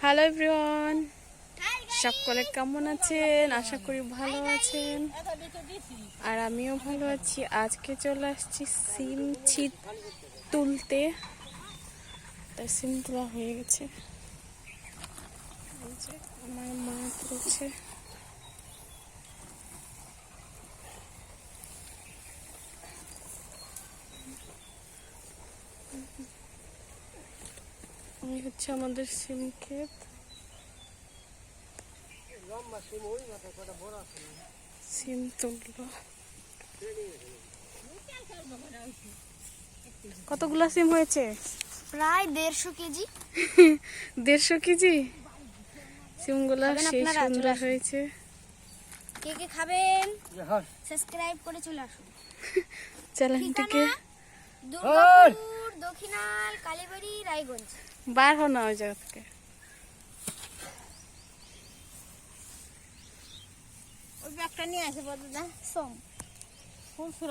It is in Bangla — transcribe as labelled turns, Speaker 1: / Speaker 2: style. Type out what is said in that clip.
Speaker 1: হ্যালো এভরিওয়ান সকলে কেমন আছেন? আশা করি ভালো আছেন। আর আমিও ভালো আছি। আজকে চলে আসছি সিম ছিট তুলতে। তাই সিম তোলা হয়ে গেছে। আমার মা তুলছে এই হচ্ছে আমাদের সিম ক্ষেত। সিম তুললো। কতগুলো সিম হয়েছে?
Speaker 2: প্রায় দেড়শো কেজি।
Speaker 1: দেড়শো কেজি? সিমগুলো সেই সুন্দর হয়েছে।
Speaker 2: কে কে খাবেন? সাবস্ক্রাইব করে চলে আসুন।
Speaker 1: চ্যানেলটিকে
Speaker 2: দক্ষিণাল কালীবাড়ি রায়গঞ্জ।
Speaker 1: বার হো না ওই জায়গা থেকে।
Speaker 2: ওই ব্যাগটা নিয়ে আসে বদদা সোম ফুল ফুল